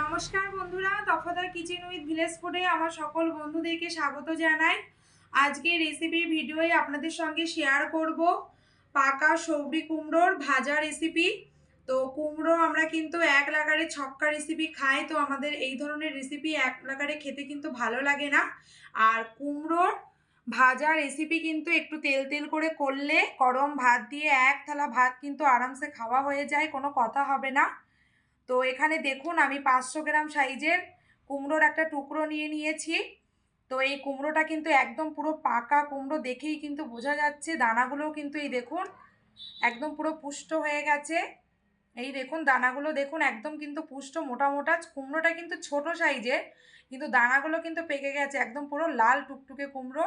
নমস্কার বন্ধুরা দফাদার kitchen with village ফুডে আমার সকল বন্ধুদেরকে স্বাগত জানাই। আজকে রেসিপি ভিডিওয়ে আপনাদের সঙ্গে শেয়ার করব। পাকা সবরি কুমড়োর ভাজা রেসিপি তো কুমড়ো আমরা কিন্তু এক লাগারে ছক্কা রেসিপি খাই, তো আমাদের এই ধরনের রেসিপি এক লাগারে খেতে কিন্তু ভালো লাগে না। আর কুমড়োর ভাজা রেসিপি কিন্তু একটু তেল তেল করে করলে গরম ভাত দিয়ে এক থালা ভাত কিন্তু আরামসে খাওয়া হয়ে যায়, কোনো কথা হবে না। তো এখানে দেখুন আমি পাঁচশো গ্রাম সাইজের কুমড়োর একটা টুকরো নিয়ে নিয়েছি। তো এই কুমড়োটা কিন্তু একদম পুরো পাকা কুমড়ো দেখেই কিন্তু বোঝা যাচ্ছে। দানাগুলোও কিন্তু এই দেখুন একদম পুরো পুষ্ট হয়ে গেছে। এই দেখুন দানাগুলো দেখুন একদম কিন্তু পুষ্ট মোটা মোটা। কুমড়োটা কিন্তু ছোট সাইজের, কিন্তু দানাগুলো কিন্তু পেকে গেছে একদম পুরো লাল টুকটুকে কুমড়ো।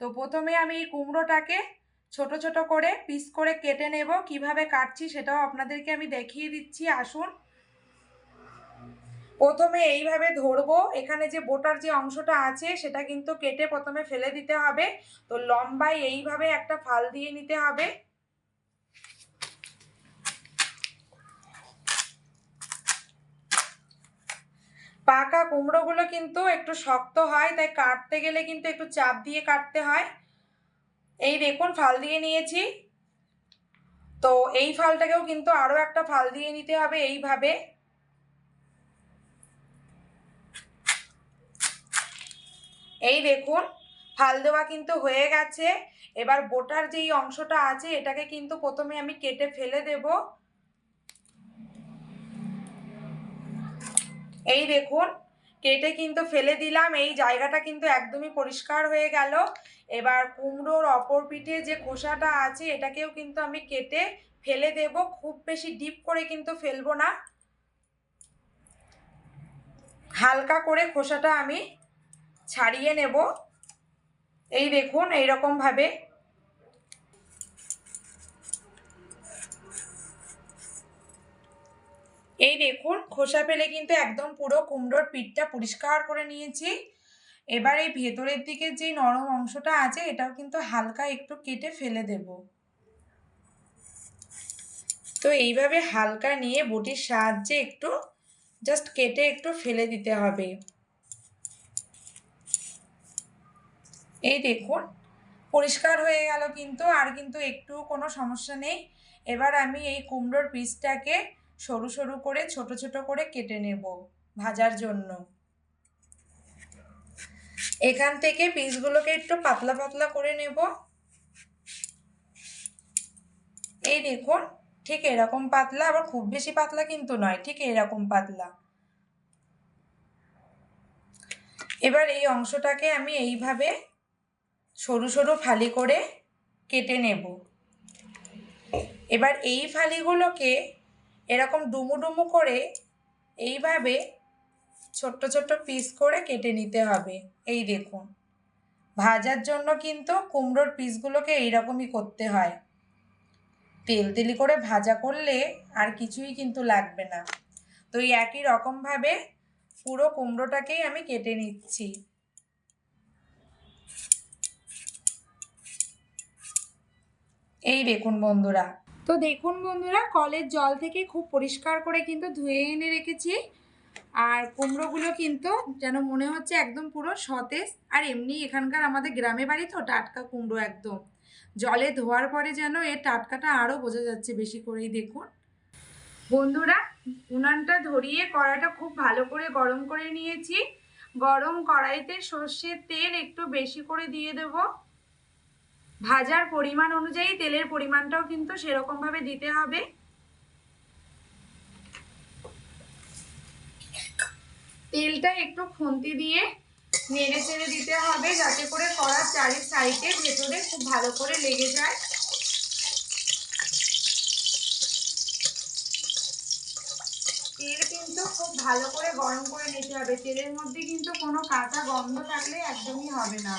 তো প্রথমে আমি এই কুমড়োটাকে ছোট ছোট করে পিস করে কেটে নেব। কীভাবে কাটছি সেটাও আপনাদেরকে আমি দেখিয়ে দিচ্ছি। আসুন। প্রথমে এইভাবে ধরবো, এখানে যে বোটার যে অংশটা আছে সেটা কিন্তু কেটে প্রথমে ফেলে দিতে হবে। তো লম্বায় এইভাবে একটা ফাল দিয়ে নিতে হবে। পাকা কুমড়োগুলো কিন্তু একটু শক্ত হয়, তাই কাটতে গেলে কিন্তু একটু চাপ দিয়ে কাটতে হয়। এই দেখুন, ফাল দিয়ে নিয়েছি। তো এই ফালটাকেও কিন্তু আরও একটা ফাল দিয়ে নিতে হবে এইভাবে। এই দেখুন, ফাল দেওয়া কিন্তু হয়ে গেছে। এবার বোটার যেই অংশটা আছে, এটাকে কিন্তু প্রথমে আমি কেটে ফেলে দেব। এই দেখুন, কেটে কিন্তু ফেলে দিলাম। এই জায়গাটা কিন্তু একদমই পরিষ্কার হয়ে গেল। এবার কুমড়োর অপর পিঠে যে খোসাটা আছে, এটাকেও কিন্তু আমি কেটে ফেলে দেব। খুব বেশি ডিপ করে কিন্তু ফেলব না। হালকা করে খোসাটা আমি ছাড়িয়ে নেব। এই দেখুন এইরকমভাবে এই দেখুন, খোসা ফেলে কিন্তু একদম পুরো কুমড়োর পিঠটা পরিষ্কার করে নিয়েছি। এবার এই ভেতরের দিকে যে নরম অংশটা আছে, এটাও কিন্তু হালকা একটু কেটে ফেলে দেব। তো এইভাবে হালকা নিয়ে বটির সাহায্যে একটু জাস্ট কেটে একটু ফেলে দিতে হবে। এই দেখুন, পরিষ্কার হয়ে গেল কিন্তু, আর কিন্তু একটু কোনো সমস্যা নেই। এবার আমি এই কুমড়োর পিসটাকে সরু সরু করে, ছোট ছোট করে কেটে নেব ভাজার জন্য। এখান থেকে পিসগুলোকে একটু পাতলা পাতলা করে নেব। এই দেখুন, ঠিক এরকম পাতলা, আবার খুব বেশি পাতলা কিন্তু নয়, ঠিক এরকম পাতলা। এবার এই অংশটাকে আমি এইভাবে সরু সরু ফালি করে কেটে নেব। এবার এই ফালিগুলোকে এরকম ডুমু ডুমু করে এইভাবে ছোট্ট ছোট্ট পিস করে কেটে নিতে হবে। এই দেখুন, ভাজার জন্য কিন্তু কুমড়োর পিসগুলোকে এইরকমই করতে হয়। তেল তেলি করে ভাজা করলে আর কিছুই কিন্তু লাগবে না। তো এই একই রকমভাবে পুরো কুমড়োটাকেই আমি কেটে নিচ্ছি। এই দেখুন বন্ধুরা। তো দেখুন বন্ধুরা, কলের জল থেকে খুব পরিষ্কার করে কিন্তু ধুয়ে এনে রেখেছি। আর কুমড়োগুলো কিন্তু যেন মনে হচ্ছে একদম পুরো সতেজ। আর এমনি এখানকার আমাদের গ্রামে বাড়ি তো টাটকা কুমড়ো একদম। জলে ধোয়ার পরে যেন এর টাটকাটা আরও বোঝা যাচ্ছে বেশি করেই দেখুন। বন্ধুরা, উনানটা ধরিয়ে কড়াইটা খুব ভালো করে গরম করে নিয়েছি। গরম কড়াইতে সর্ষের তেল একটু বেশি করে দিয়ে দেবো। ভাজার পরিমাণ অনুযায়ী তেলের পরিমাণটাও কিন্তু সেরকমভাবে দিতে হবে। তেলটা একটু খুন্তি দিয়ে নেড়ে চেড়ে দিতে হবে যাতে করে কড়ার চারি সাইডে ভেতরে খুব ভালো করে লেগে যায়। তেল কিন্তু খুব ভালো করে গরম করে নিতে হবে। তেলের মধ্যে কিন্তু কোনো কাঁচা গন্ধ থাকলে একদমই হবে না।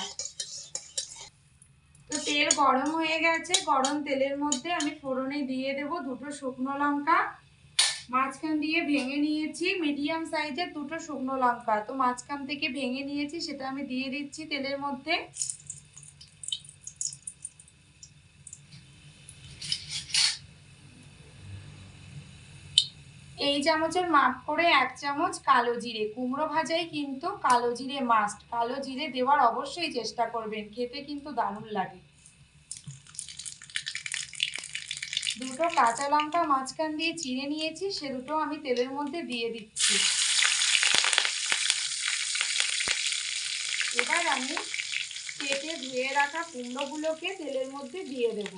তো তেল গরম হয়ে গেছে, গরম তেলের মধ্যে আমি ফোড়নে দিয়ে দেব দুটো শুকনো লঙ্কা। মাঝখান দিয়ে ভেঙে নিয়েছি মিডিয়াম সাইজের দুটো শুকনো লঙ্কা। তো মাঝখান থেকে ভেঙে নিয়েছি, সেটা আমি দিয়ে দিচ্ছি তেলের মধ্যে। এই চামচের মাপ করে এক চামচ কালো জিরে। কুমড়ো ভাজাই কিন্তু কালো জিরে মাস্ট কালো জিরে দেওয়ার অবশ্যই চেষ্টা করবেন, খেতে কিন্তু দারুণ লাগে। দুটো কাঁচা লঙ্কা মাঝখান দিয়ে চিড়ে নিয়েছি, সে দুটো আমি তেলের মধ্যে দিয়ে দিচ্ছি। এবার আমি কেটে ধুয়ে রাখা কুমড়োগুলোকে তেলের মধ্যে দিয়ে দেব।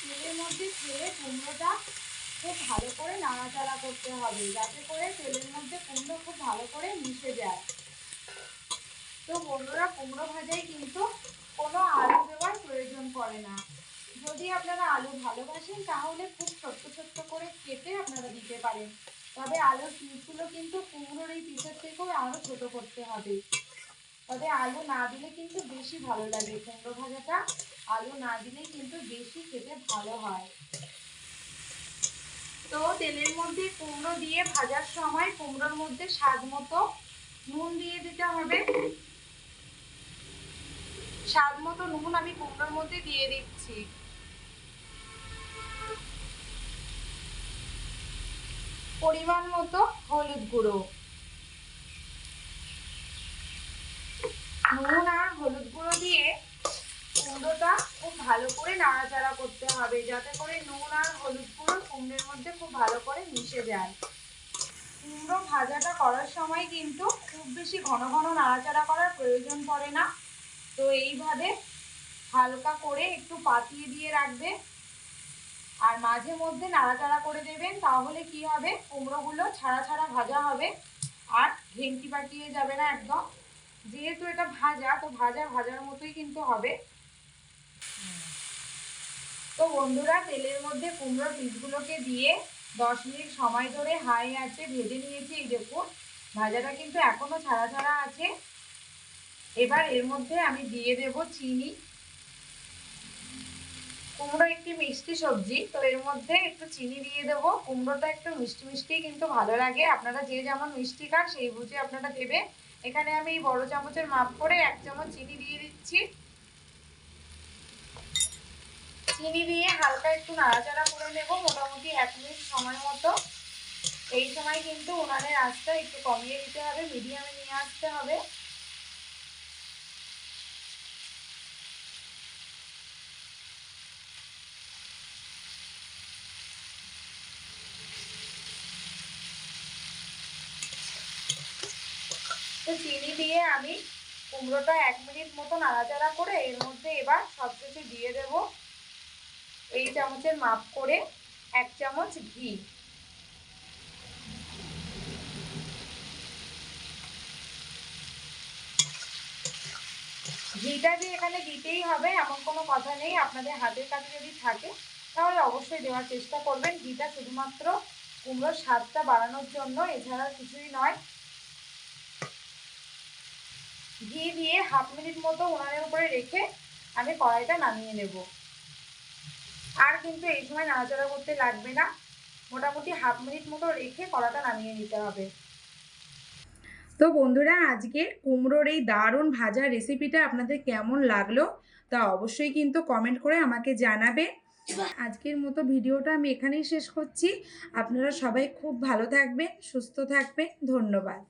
তেলের মধ্যে ছেড়ে কুমড়োটা খুব ভালো করে নাড়াচাড়া করতে হবে, যাতে করে তেলের মধ্যে কুমড়ো খুব ভালো করে মিশে যায়। তো বন্ধুরা, কুমড়ো ভাজায় কিন্তু কোনো আলু দেওয়ার প্রয়োজন পড়ে না। যদি আপনারা আলু ভালোবাসেন, তাহলে খুব ছোট্ট ছোট্ট করে কেটে আপনারা দিতে পারেন। তবে আলুর পিসগুলো কিন্তু কুমড়োর এই পিসের থেকেও আরও ছোট করতে হবে। তবে আলু না দিলে কিন্তু বেশি ভালো লাগে কুমড়ো ভাজাটা। আলু না দিলে কিন্তু বেশি খেতে ভালো হয়। তো তেলের মধ্যে কুমড়ো দিয়ে ভাজার সময় কুমড়োর মধ্যে স্বাদ মতো নুন দিয়ে দিতে হবে। স্বাদ মতো নুন আমি কুমড়োর মধ্যে দিয়ে দিচ্ছি। পরিমাণ মতো হলুদ গুঁড়ো। নুন আর কুমড়োটা খুব ভালো করে নাড়াচাড়া করতে হবে, যাতে করে নুন আর হলুদ গুঁড়ো কুমড়োর মধ্যে খুব ভালো করে মিশে যায়। কুমড়ো ভাজাটা করার সময় কিন্তু খুব বেশি ঘন ঘন নাড়াচাড়া করার প্রয়োজন পড়ে না। তো এইভাবে হালকা করে একটু পাতিয়ে দিয়ে রাখবে। আর মাঝে মধ্যে নাড়াচাড়া করে দেবেন, তাহলে কি হবে? কুমড়োগুলো ছাড়া ছাড়া ভাজা হবে আর ঘেন্টি পাকিয়ে যাবে না একদম। যেহেতু এটা ভাজা, তো ভাজা ভাজার মতোই কিন্তু হবে। তো বন্ধুরা, তেলের মধ্যে কুমড়োর পিসগুলোকে দিয়ে দশ মিনিট সময় ধরে হাই আছে ভেজে নিয়েছি, এই দেখুন। ভাজাটা কিন্তু এখনও ছাড়া ছাড়া আছে। এবার এর মধ্যে আমি দিয়ে দেব চিনি। কুমড়ো একটি মিষ্টি সবজি, তো এর মধ্যে একটু চিনি দিয়ে দেবো। কুমড়োটা একটু মিষ্টি মিষ্টি কিন্তু ভালো লাগে। আপনারা যে যেমন মিষ্টি খান, সেই বুঝে আপনারা দেবে এখানে আমি বড় চামচের মাপ করে এক চামচ চিনি দিয়ে দিচ্ছি। চিনি দিয়ে হালকা একটু নাড়াচাড়া করে নেব, মোটামুটি এক মিনিট সময় মতো। এই সময় কিন্তু উনানের আঁচটা একটু কমিয়ে দিতে হবে, মিডিয়ামে নিয়ে আসতে হবে। তো চিনি দিয়ে আমি কুমড়োটা এক মিনিট মতো নাড়াচাড়া করে এর মধ্যে এবার সব কিছু দিয়ে দেব। এই চামচের মাপ করে এক চামচ ঘি। ঘিটা যে এখানে দিতেই হবে, এমন কোনো কথা নেই। আপনাদের হাতের কাছে যদি থাকে, তাহলে অবশ্যই দেওয়ার চেষ্টা করবেন। ঘিটা শুধুমাত্র কুমড়োর স্বাদটা বাড়ানোর জন্য, এছাড়া কিছুই নয়। ঘি দিয়ে হাফ মিনিট মতো উনানের উপরে রেখে আমি কড়াইটা নামিয়ে নেব। আর কিন্তু এই সময় নাড়াচাড়া করতে লাগবে না। মোটামুটি হাফ মিনিট মতো রেখে কড়াটা নামিয়ে নিতে হবে। তো বন্ধুরা আজকে কুমড়োর এই দারুণ ভাজা রেসিপিটা আপনাদের কেমন লাগল তা অবশ্যই কিন্তু কমেন্ট করে আমাকে জানাবে আজকের মতো ভিডিওটা আমি এখানেই শেষ করছি। আপনারা সবাই খুব ভালো থাকবেন, সুস্থ থাকবেন। ধন্যবাদ।